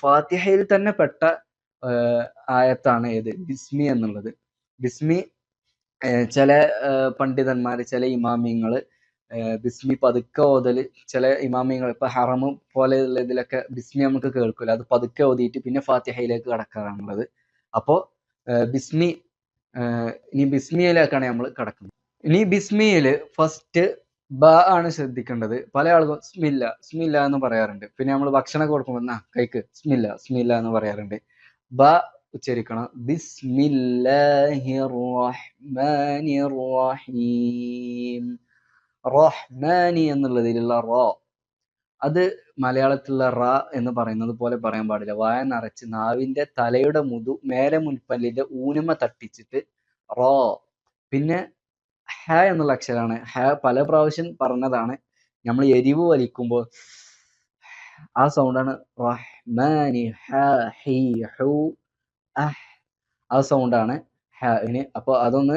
ഫാത്തിഹയിൽ തന്നെ പെട്ട ആയത്താണ് ഏത്? ബിസ്മി എന്നുള്ളത്. ബിസ്മി ചില പണ്ഡിതന്മാർ ചില ഇമാമിയങ്ങൾ ബിസ്മി പതുക്കെ ഓതൽ ചില ഇമാമിങ്ങൾ ഇപ്പൊ ഹറമ് പോലെയുള്ള ഇതിലൊക്കെ ബിസ്മി നമുക്ക് കേൾക്കില്ല അത് പതുക്കെ ഓതിയിട്ട് പിന്നെ ഫാത്തിഹയിലേക്ക് കടക്കാറാണുള്ളത് അപ്പോ ബിസ്മി ഇനി ബിസ്മിയിലേക്കാണ് നമ്മൾ കടക്കുന്നത്. ഇനി ബിസ്മിയിൽ ഫസ്റ്റ് ബ ആണ് ശ്രദ്ധിക്കേണ്ടത്. പല ആളുകളും സ്മില്ല സ്മില്ല എന്ന് പറയാറുണ്ട്. പിന്നെ നമ്മൾ ഭക്ഷണം കൊടുക്കുമ്പോൾ എന്നാ കൈക്ക് സ്മില്ല സ്മില്ല എന്ന് പറയാറുണ്ട്. ബ ഉച്ചരിക്കണം. റഹ്മാനി എന്നുള്ളതിലുള്ള റോ. അത് മലയാളത്തിലുള്ള റ എന്ന് പറയുന്നത് പോലെ പറയാൻ പാടില്ല. വായ നിറച്ച് നാവിന്റെ തലയുടെ മുതു മേലെ മുൻപല്ലിന്റെ ഊനമ തട്ടിച്ചിട്ട് റോ. പിന്നെ ഹ എന്നുള്ള അക്ഷരമാണ് ഹ പല പ്രാവശ്യം പറഞ്ഞതാണ്. നമ്മൾ എരിവ് വലിക്കുമ്പോൾ ആ സൗണ്ടാണ് റഹ്മാനി ഹ ഹി ഹു അഹ് ആ സൗണ്ടാണ് ഹാന് അപ്പോൾ അതൊന്ന്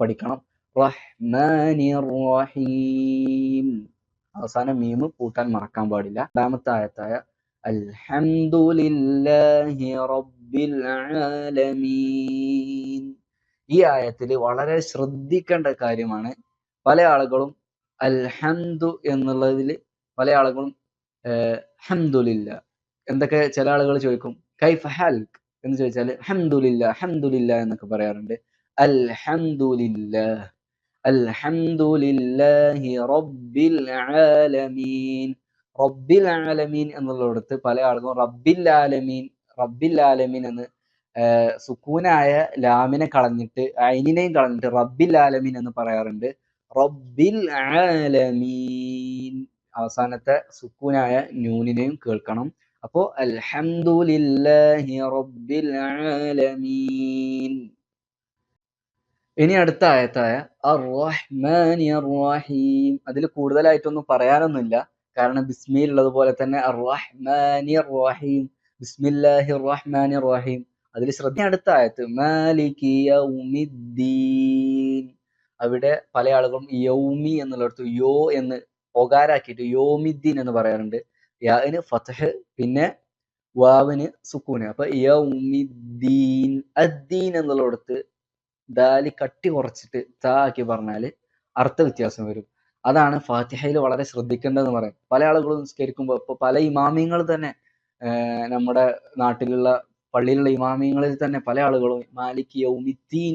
പഠിക്കണം. റഹ്മാനി റഹീം. അവസാനം മീമ് കൂട്ടാൻ മറക്കാൻ പാടില്ല. രണ്ടാമത്തെ ആയത്തായ അൽഹംദുലില്ലാഹി റബ്ബിൽ ആലമീൻ. ഈ ആയത്തിൽ വളരെ ശ്രദ്ധിക്കേണ്ട കാര്യമാണ് പല ആളുകളും അൽഹംദു എന്നുള്ളതിൽ പല ആളുകളും ഹംദുലില്ല എന്തൊക്കെ ചില ആളുകൾ ചോദിക്കും കൈഫ് ഹൽക്ക് എന്ന് ചോദിച്ചാൽ ഹംദുലില്ല ഹംദുലില്ല എന്നൊക്കെ പറയാറുണ്ട്. അൽഹന്ദുലില്ല അൽഹന്ദുലില്ലാഹി റബ്ബിൽ ആലമീൻ. റബ്ബിൽ ആലമീൻ എന്നുള്ളിടത്ത് പല ആളുകളും റബ്ബിൽ ആലമീൻ റബ്ബിൽ ആലമീൻ എന്ന് സുക്കൂനായ ലാമിനെ കളഞ്ഞിട്ട് ഐനിനെയും കളഞ്ഞിട്ട് റബ്ബിൽ ആലമീൻ എന്ന് പറയാറുണ്ട്. റബ്ബിൽ ആലമീൻ. അവസാനത്തെ സുക്കൂനായ നൂനിനെയും കേൾക്കണം. അപ്പോ അൽഹംദുലില്ലാഹി റബ്ബിൽ ആലമീൻ. ഇനി അടുത്ത ആയത്തായ റഹീം അതിൽ കൂടുതലായിട്ടൊന്നും പറയാനൊന്നുമില്ല. കാരണം ബിസ്മിയിൽ ഉള്ളതുപോലെ തന്നെ റഹീം ബിസ്മില്ലാഹി റഹ്മാനി റഹീം അതിൽ ശ്രദ്ധ അടുത്ത ആയത്ത് മാലികി അവിടെ പല ആളുകളും യൗമി എന്നുള്ളിടത്ത് യോ എന്ന് ഒകാരാക്കിയിട്ട് യോമിദ്ദീൻ എന്ന് പറയാറുണ്ട്. യാന് ഫതഹ് പിന്നെ വാവിന് സുക്കൂന്. അപ്പൊ യൗമിദ്ദീൻ അദ്ദീൻ എന്നുള്ളിടത്ത് ദാലി കട്ടി കുറച്ചിട്ട് താ ആക്കി പറഞ്ഞാൽ അർത്ഥ വ്യത്യാസം വരും. അതാണ് ഫാത്തിഹയിൽ വളരെ ശ്രദ്ധിക്കേണ്ടതെന്ന് പറയാം. പല ആളുകളും നിസ്കരിക്കുമ്പോൾ ഇപ്പൊ പല ഇമാമിയങ്ങൾ തന്നെ നമ്മുടെ നാട്ടിലുള്ള പള്ളിയിലുള്ള ഇമാമിങ്ങളിൽ തന്നെ പല ആളുകളും മാലിക് യൗമി തീൻ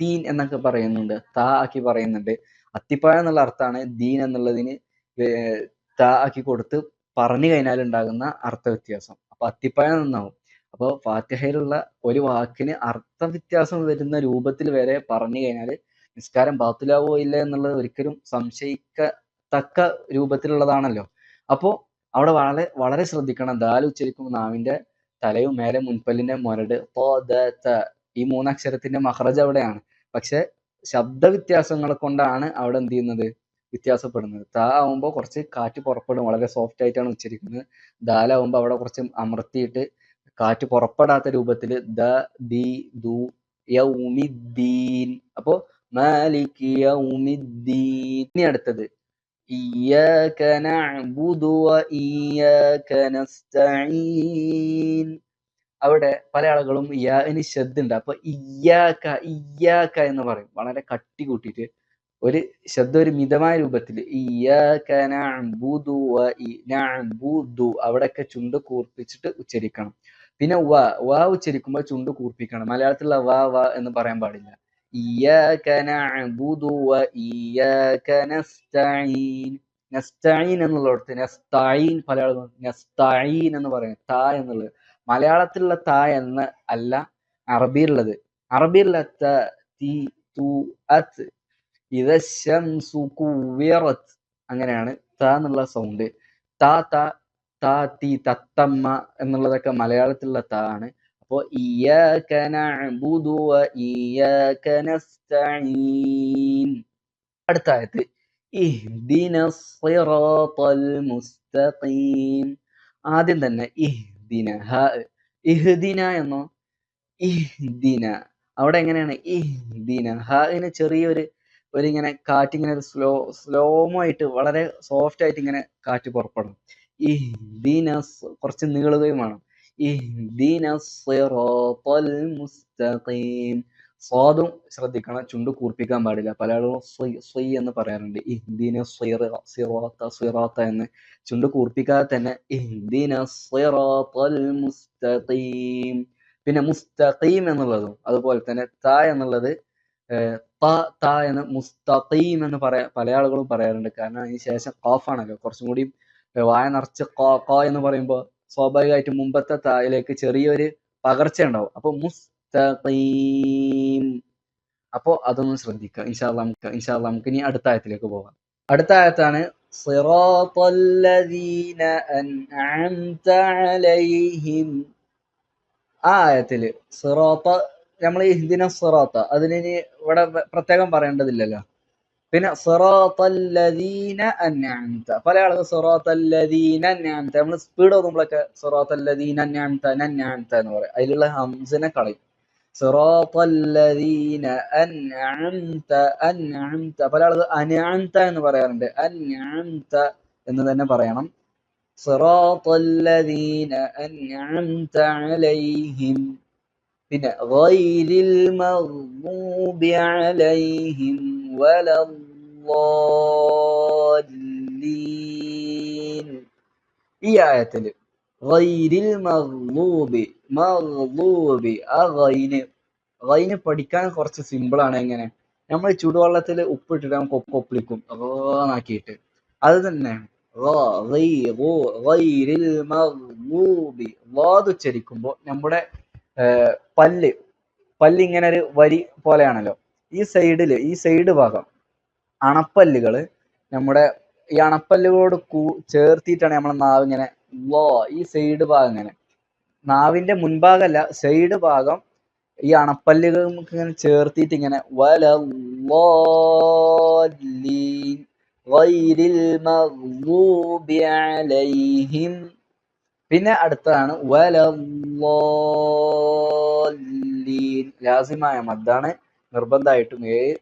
തീൻ എന്നൊക്കെ പറയുന്നുണ്ട്. താ ആക്കി പറയുന്നുണ്ട്. അത്തിപ്പായ എന്നുള്ള അർത്ഥമാണ് ദീൻ എന്നുള്ളതിന് താ ആക്കി കൊടുത്ത് പറഞ്ഞു കഴിഞ്ഞാൽ ഉണ്ടാകുന്ന അർത്ഥ വ്യത്യാസം അപ്പൊ അത്തിപ്പായ നന്നാവും. അപ്പോൾ ഫാത്തിഹയിലുള്ള ഒരു വാക്കിന് അർത്ഥ വ്യത്യാസം വരുന്ന രൂപത്തിൽ വരെ പറഞ്ഞു കഴിഞ്ഞാൽ നിസ്കാരം ബാത്തിലാവോ ഇല്ല എന്നുള്ളത് ഒരിക്കലും സംശയിക്കത്തക്ക രൂപത്തിലുള്ളതാണല്ലോ. അപ്പോൾ അവിടെ വളരെ വളരെ ശ്രദ്ധിക്കണം. ദാൽ ഉച്ചരിക്കുമ്പോൾ നാവിന്റെ തലയും മേലെ മുൻപല്ലിന്റെ മുരട്. ഈ ദ, ത. ഈ മൂന്നക്ഷരത്തിന്റെ മഹ്റജ് അവിടെയാണ്. പക്ഷെ ശബ്ദ വ്യത്യാസങ്ങൾ കൊണ്ടാണ് അവിടെ എന്ത് ചെയ്യുന്നത്? വ്യത്യാസപ്പെടുന്നത്. ത ആവുമ്പോൾ കുറച്ച് കാറ്റ് പുറപ്പെടും. വളരെ സോഫ്റ്റ് ആയിട്ടാണ് ഉച്ചരിക്കുന്നത്. ദാലാവുമ്പോൾ അവിടെ കുറച്ച് അമർത്തിയിട്ട് കാറ്റ് പുറപ്പെടാത്ത രൂപത്തിൽ ദ ദി ദു യൗമിദ്ദീൻ. അപ്പോ മാലിക് യൗമിദ്ദീൻ. ഇനി അടുത്തത്. ഇയ്യാക نعبد ഇയ്യാക നസ്തഈൻ അവിടെ പല ആളുകളും യാന് ശബ്ദുണ്ട് അപ്പൊ ഇയ്യാക്ക ഇയ്യാക്ക എന്ന് പറയും. വളരെ കട്ടി കൂട്ടിയിട്ട് ഒരു ശബ്ദം ഒരു മിതമായ രൂപത്തിൽ ഇയ്യാക നഅ്ബുദു വ അവിടെയൊക്കെ ചുണ്ട് കൂർപ്പിച്ചിട്ട് ഉച്ചരിക്കണം. പിന്നെ വ വ ഉച്ചരിക്കുമ്പോൾ ചുണ്ട് കൂർപ്പിക്കണം. മലയാളത്തിലുള്ള വ വ എന്ന് പറയാൻ പാടില്ല. ഇയ്യാക നഅ്ബുദു വ ഇയ്യാക നസ്തഈൻ നസ്തഈൻ എന്നുള്ളിടത്ത് നസ്തഈൻ പല ആളുകളും നസ്തഈൻ എന്ന് പറയും ത എന്നുള്ളത്. മലയാളത്തിലുള്ള ത എന്ന് അല്ല അറബിയിലുള്ളത്. അറബിയിലുള്ള തീ തി അത് കുവിറത്ത് അങ്ങനെയാണ് ത എന്നുള്ള സൗണ്ട് ത ത താ തി തത്തമ്മ എന്നുള്ളതൊക്കെ മലയാളത്തിലുള്ള ത ആണ്. ഇഹ്ദിന സിറാത്തൽ മുസ്തഖീം. ആദ്യം തന്നെ ഇഹ്ദിന ഹ ഇഹ്ദിന എന്നോ? ഇഹ്ദിന. അവിടെ എങ്ങനെയാണ്? ഇഹ്ദിന ഹിന് ചെറിയൊരു ഒരു ഇങ്ങനെ കാറ്റ് ഇങ്ങനെ സ്ലോ സ്ലോമോ ആയിട്ട് വളരെ സോഫ്റ്റ് ആയിട്ട് ഇങ്ങനെ കാറ്റ് പുറപ്പെടും. ദിന കുറച്ച് നീളുകയും വേണം. ഇഹ്ദിന മുസ്തഖീം. സ്വാദും ശ്രദ്ധിക്കണം ചുണ്ട് കൂർപ്പിക്കാൻ പാടില്ല. പല ആളുകളും സ്വയ് എന്ന് പറയാറുണ്ട്. ഇഹ്ദിന സിറ സിറാത്ത സിറാത്ത എന്ന്. ചുണ്ട് കൂർപ്പിക്കാതെ തന്നെ ഇഹ്ദിന മുസ്തഖീം. പിന്നെ മുസ്തഖീം എന്നുള്ളതും അതുപോലെ തന്നെ ത എന്നുള്ളത് ത എന്ന് മുസ്തഖീം എന്ന് പറയാ പല ആളുകളും പറയാറുണ്ട്. കാരണം അതിന് ശേഷം ഖാഫ് ആണല്ലോ കുറച്ചും കൂടി വായ നിറച്ച് എന്ന് പറയുമ്പോൾ സ്വാഭാവികമായിട്ടും മുമ്പത്തെ തായിലേക്ക് ചെറിയൊരു പകർച്ച ഉണ്ടാവും അപ്പൊ മുസ്തഖീം അപ്പോ അതൊന്നും ശ്രദ്ധിക്കുക ഇൻഷാല്ല നമുക്ക് ഇൻഷാല്ല നമുക്ക് ഇനി അടുത്ത ആയത്തിലേക്ക് പോകാം അടുത്ത ആയത്താണ് صراط الذين أنعمت عليهم ആ ആയത്തില് സിറാത്ത നമ്മൾ ഈ ഹിന്ദിന സിറാത്ത അതിന് ഇനി ഇവിടെ വ- പ്രത്യേകം പറയേണ്ടതില്ലല്ലോ هنا صراط الذين أنعمت. فلا يعرف صراط الذين أنعمت. من سبيد أظن لك صراط الذين أنعمت أنعمت نوري أي لله همزنا قريب صراط الذين أنعمت أنعمت. فلا يعرف أنعمت نوري أنعمت أنعمت إن ذا نبري صراط الذين أنعمت عليهم. هنا غير المغضوب عليهم ولا الله الضالين ഈ ആയത്തില് ഗൈരിൽ മഗ്ലൂബി മഗ്ലൂബി ആ ഗൈന് ഗൈന് പഠിക്കാൻ കുറച്ച് സിമ്പിൾ ആണ് എങ്ങനെ നമ്മൾ ചൂടുവെള്ളത്തിൽ ഉപ്പിട്ടിട്ട് നമുക്ക് ഒപ്പ് ഒപ്പിളിക്കും നാക്കിയിട്ട് അത് തന്നെയാണ് ഗ- ഗൈ- ഗു- ഗൈരിൽ മഗ്ലൂബി വാദ് ഉച്ചരിക്കുമ്പോൾ നമ്മുടെ ഏർ പല്ല് പല്ല് ഇങ്ങനെ ഒരു വരി പോലെയാണല്ലോ ഈ സൈഡില് ഈ സൈഡ് ഭാഗം അണപ്പല്ലുകൾ നമ്മുടെ ഈ അണപ്പല്ലുകളോട് കൂ ചേർത്തിട്ടാണ് നമ്മളെ നാവ് ഇങ്ങനെ വോ ഈ സൈഡ് ഭാഗം ഇങ്ങനെ. നാവിന്റെ മുൻഭാഗമല്ല സൈഡ് ഭാഗം ഈ അണപ്പല്ലുകൾ നമുക്ക് ഇങ്ങനെ ചേർത്തിട്ട് ഇങ്ങനെ വല അലൈഹിം. പിന്നെ അടുത്തതാണ് വലല്ലാലീൻ ലാസിമായ മദ്ദാണ് നിർബന്ധമായിട്ടും ഏഴ്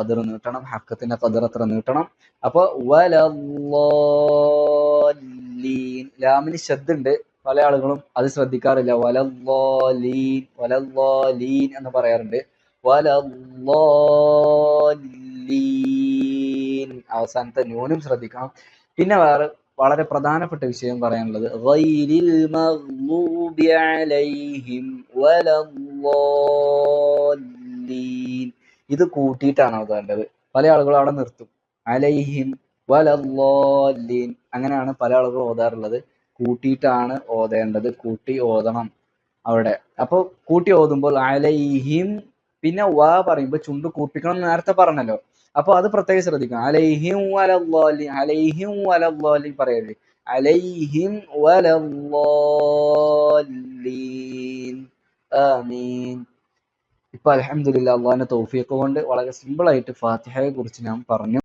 കതിർ നീട്ടണം ഹക്കത്തിന്റെ കതിർ അത്ര നീട്ടണം. അപ്പൊ വലല്ലാലീൻ ലാമിന് ശബ്ദുണ്ട് പല ആളുകളും അത് ശ്രദ്ധിക്കാറില്ല. വലല്ലാലീൻ വലല്ലാലീൻ എന്ന് പറയാറുണ്ട്. വലല്ലാലീൻ. അവസാനത്തെ ന്യൂനും ശ്രദ്ധിക്കണം. പിന്നെ വേറെ വളരെ പ്രധാനപ്പെട്ട വിഷയം പറയാനുള്ളത് ഗൈരിൽ മഗ്ലൂബി അലൈഹിം വലല്ലാലീൻ. ഇത് കൂട്ടിയിട്ടാണ് ഓതേണ്ടത് പല ആളുകളും അവിടെ നിർത്തും. അലൈഹിം വലല്ലാലീൻ. അങ്ങനെയാണ് പല ആളുകളും ഓതാറുള്ളത്. കൂട്ടിയിട്ടാണ് ഓതേണ്ടത്. കൂട്ടി ഓതണം അവിടെ. അപ്പൊ കൂട്ടി ഓതുമ്പോൾ അലൈഹിം പിന്നെ വാ പറയുമ്പോൾ ചുണ്ട് കൂർപ്പിക്കണം എന്ന് നേരത്തെ പറഞ്ഞല്ലോ. അപ്പൊ അത് പ്രത്യേകം ശ്രദ്ധിക്കണം. അലൈഹിം വലല്ലാലീൻ. അലൈഹിം വലല്ലാലീൻ പറയരുത്. അലൈഹിം വലല്ലോലീൻ. ആമീൻ. ഇപ്പൊ അൽഹംദുലില്ലാ അള്ളാഹിന്റെ തൗഫീഖ് കൊണ്ട് വളരെ സിമ്പിൾ ആയിട്ട് ഫാത്തിഹയെ കുറിച്ച് ഞാൻ പറഞ്ഞു.